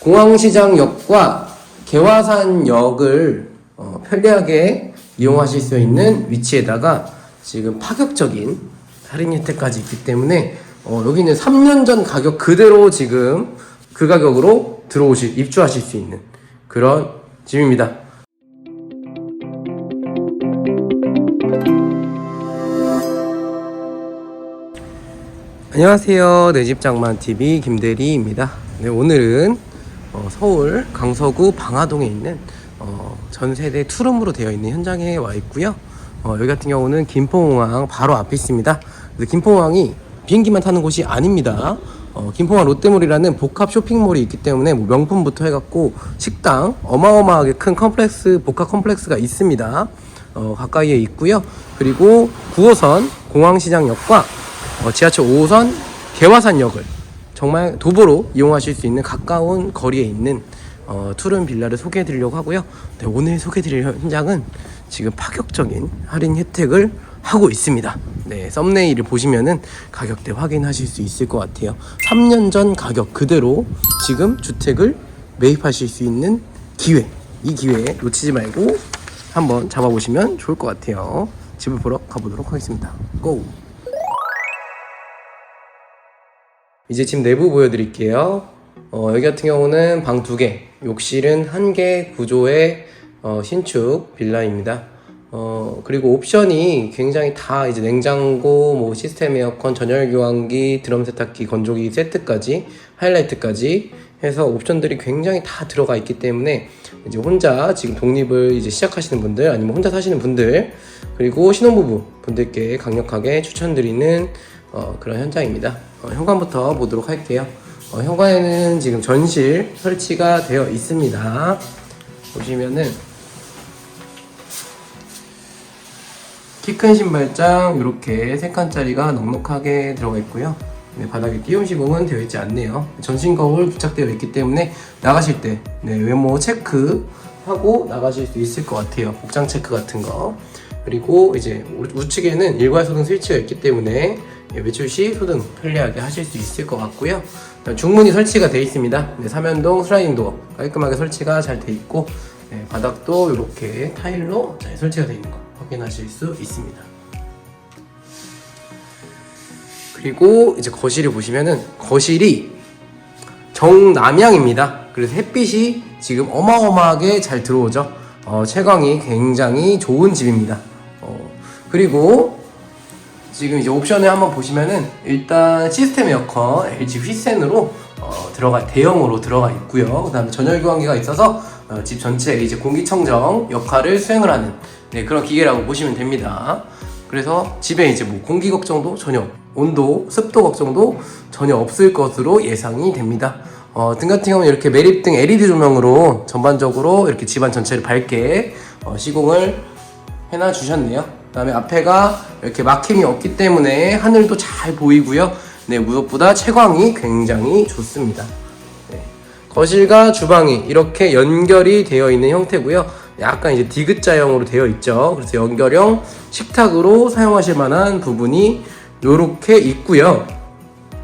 공항시장역과 개화산역을 어, 편리하게 이용하실 수 있는 위치에다가 지금 파격적인 할인 혜택까지 있기 때문에 어, 여기는 3년 전 가격 그대로 지금 그 가격으로 들어오실 입주하실 수 있는 그런 집입니다. 안녕하세요. 내집 장만 TV 김대리입니다. 네, 오늘은 어, 서울 강서구 방화동에 있는 어, 전 세대 투룸으로 되어 있는 현장에 와 있고요. 어, 여기 같은 경우는 김포공항 바로 앞에 있습니다. 김포공항이 비행기만 타는 곳이 아닙니다. 어, 김포공항 롯데몰이라는 복합 쇼핑몰이 있기 때문에 뭐 명품부터 해갖고 식당 어마어마하게 큰 컴플렉스 복합 컴플렉스가 있습니다. 어, 가까이에 있고요. 그리고 9호선 공항시장역과 어, 지하철 5호선 개화산역을 정말 도보로 이용하실 수 있는 가까운 거리에 있는 어, 투룸 빌라를 소개해 드리려고 하고요. 네, 오늘 소개해 드릴 현장은 지금 파격적인 할인 혜택을 하고 있습니다. 네, 썸네일을 보시면은 가격대 확인하실 수 있을 것 같아요. 3년 전 가격 그대로 지금 주택을 매입하실 수 있는 기회. 이 기회에 놓치지 말고 한번 잡아보시면 좋을 것 같아요. 집을 보러 가보도록 하겠습니다. 고! 이제 집 내부 보여드릴게요. 어, 여기 같은 경우는 방 두 개, 욕실은 한 개 구조의 어, 신축 빌라입니다. 어, 그리고 옵션이 굉장히 다 이제 냉장고, 뭐 시스템 에어컨, 전열 교환기, 드럼 세탁기, 건조기 세트까지 하이라이트까지 해서 옵션들이 굉장히 다 들어가 있기 때문에 이제 혼자 지금 독립을 이제 시작하시는 분들 아니면 혼자 사시는 분들 그리고 신혼부부 분들께 강력하게 추천드리는 어, 그런 현장입니다. 어, 현관부터 보도록 할게요. 어, 현관에는 지금 전실 설치가 되어 있습니다. 보시면은 키 큰 신발장 이렇게 세 칸짜리가 넉넉하게 들어가 있고요. 네, 바닥에 띄움 시공은 되어 있지 않네요. 전신 거울 부착되어 있기 때문에 나가실 때 네, 외모 체크하고 나가실 수 있을 것 같아요. 복장 체크 같은 거. 그리고 이제 우- 우측에는 일괄 소등 스위치가 있기 때문에 예, 외출 시 소등 편리하게 하실 수 있을 것 같고요. 중문이 설치가 되어 있습니다. 네, 삼연동 슬라이딩 도어 깔끔하게 설치가 잘 되어 있고 네, 바닥도 이렇게 타일로 잘 설치가 되어 있는 거 확인하실 수 있습니다. 그리고 이제 거실을 보시면은 거실이 정남향입니다. 그래서 햇빛이 지금 어마어마하게 잘 들어오죠. 어, 채광이 굉장히 좋은 집입니다. 어, 그리고 지금 이제 옵션을 한번 보시면은 일단 시스템 에어컨 LG 휘센으로 어, 들어가 대형으로 들어가 있고요. 그다음에 전열 교환기가 있어서 어, 집 전체에 이제 공기청정 역할을 수행을 하는 네, 그런 기계라고 보시면 됩니다. 그래서 집에 이제 뭐 공기 걱정도 전혀 온도, 습도 걱정도 전혀 없을 것으로 예상이 됩니다. 어, 등 같은 경우는 이렇게 매립등 LED 조명으로 전반적으로 이렇게 집안 전체를 밝게 어, 시공을 해놔 주셨네요. 그 다음에 앞에가 이렇게 막힘이 없기 때문에 하늘도 잘 보이고요. 네, 무엇보다 채광이 굉장히 좋습니다. 네. 거실과 주방이 이렇게 연결이 되어 있는 형태고요. 약간 이제 디귿자형으로 되어 있죠. 그래서 연결형 식탁으로 사용하실 만한 부분이 이렇게 있고요.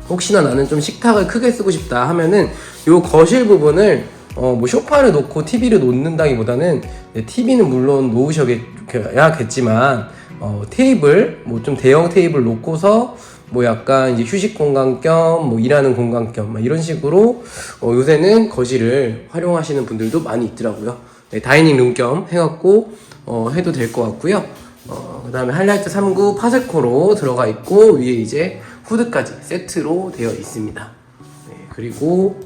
혹시나 나는 좀 식탁을 크게 쓰고 싶다 하면은 요 거실 부분을 어뭐 소파를 놓고 TV를 놓는다기보다는 TV는 물론 놓으셔야겠지만 어 테이블 뭐 좀 대형 테이블 놓고서 뭐 약간 이제 휴식 공간 겸 뭐 일하는 공간 겸막 이런 식으로 어 요새는 거실을 활용하시는 분들도 많이 있더라고요. 네, 다이닝 룸 겸 해갖고 어 해도 될 것 같고요. 어, 그 다음에 하이라이트 3구 파세코로 들어가 있고 위에 이제 후드까지 세트로 되어 있습니다. 네, 그리고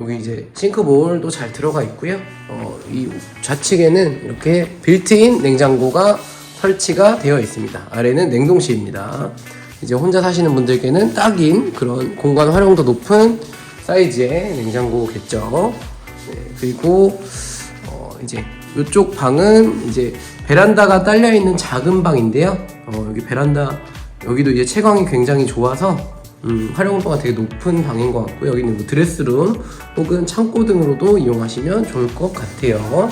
여기 이제 싱크볼도 잘 들어가 있고요. 어, 이 좌측에는 이렇게 빌트인 냉장고가 설치가 되어 있습니다. 아래는 냉동실입니다. 이제 혼자 사시는 분들께는 딱인 그런 공간 활용도 높은 사이즈의 냉장고겠죠. 네, 그리고 어, 이제 이쪽 방은 이제 베란다가 딸려 있는 작은 방인데요. 어, 여기 베란다 여기도 이제 채광이 굉장히 좋아서 음, 활용도가 되게 높은 방인 것 같고 여기는 뭐 드레스룸 혹은 창고 등으로도 이용하시면 좋을 것 같아요.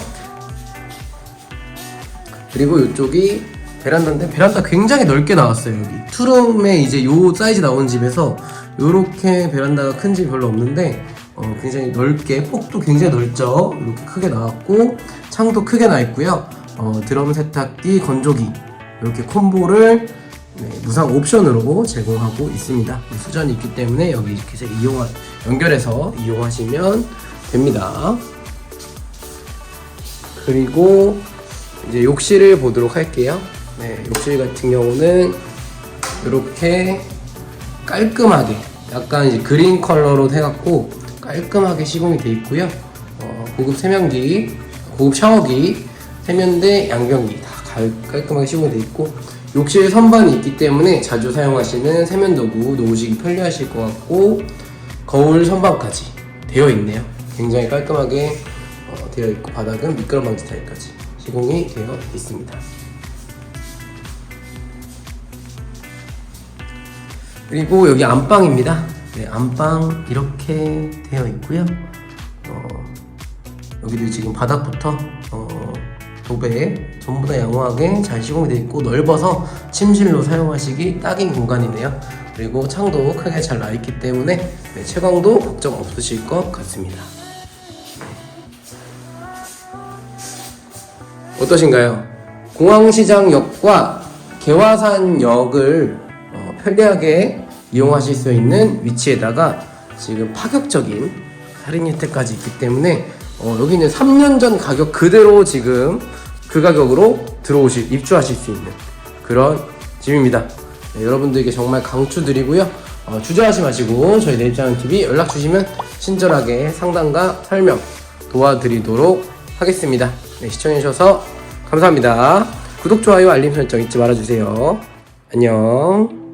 그리고 이쪽이 베란다인데 베란다 굉장히 넓게 나왔어요 여기 투룸에 이제 요 사이즈 나온 집에서 요렇게 베란다가 큰 집이 별로 없는데 어, 굉장히 넓게 폭도 굉장히 넓죠. 이렇게 크게 나왔고 창도 크게 나 있고요. 어, 드럼 세탁기, 건조기 이렇게 콤보를 네, 무상 옵션으로 제공하고 있습니다. 수전이 있기 때문에 여기 이렇게 이용 연결해서 이용하시면 됩니다. 그리고 이제 욕실을 보도록 할게요. 네, 욕실 같은 경우는 이렇게 깔끔하게 약간 이제 그린 컬러로 해갖고 깔끔하게 시공이 돼 있고요. 어, 고급 세면기, 고급 샤워기, 세면대, 양변기 다 깔- 깔끔하게 시공이 돼 있고 욕실 선반이 있기 때문에 자주 사용하시는 세면도구 놓으시기 편리하실 것 같고 거울 선반까지 되어 있네요. 굉장히 깔끔하게 어, 되어 있고 바닥은 미끄럼 방지 타일까지 시공이 되어 있습니다. 그리고 여기 안방입니다. 네, 안방 이렇게 되어 있고요. 어, 여기도 지금 바닥부터 어, 도배 전부 다 양호하게 잘 시공이 되어 있고 넓어서 침실로 사용하시기 딱인 공간이네요. 그리고 창도 크게 잘 나 있기 때문에 네, 채광도 걱정 없으실 것 같습니다. 어떠신가요? 공항시장역과 개화산역을 어, 편리하게 이용하실 수 있는 위치에다가 지금 파격적인 할인 혜택까지 있기 때문에 어, 여기는 3년 전 가격 그대로 지금 그 가격으로 들어오실 입주하실 수 있는 그런 집입니다. 네, 여러분들에게 정말 강추드리고요. 어, 주저하지 마시고 저희 내입장 TV 연락 주시면 친절하게 상담과 설명 도와드리도록 하겠습니다. 네, 시청해주셔서 감사합니다. 구독, 좋아요, 알림 설정 잊지 말아주세요. 안녕.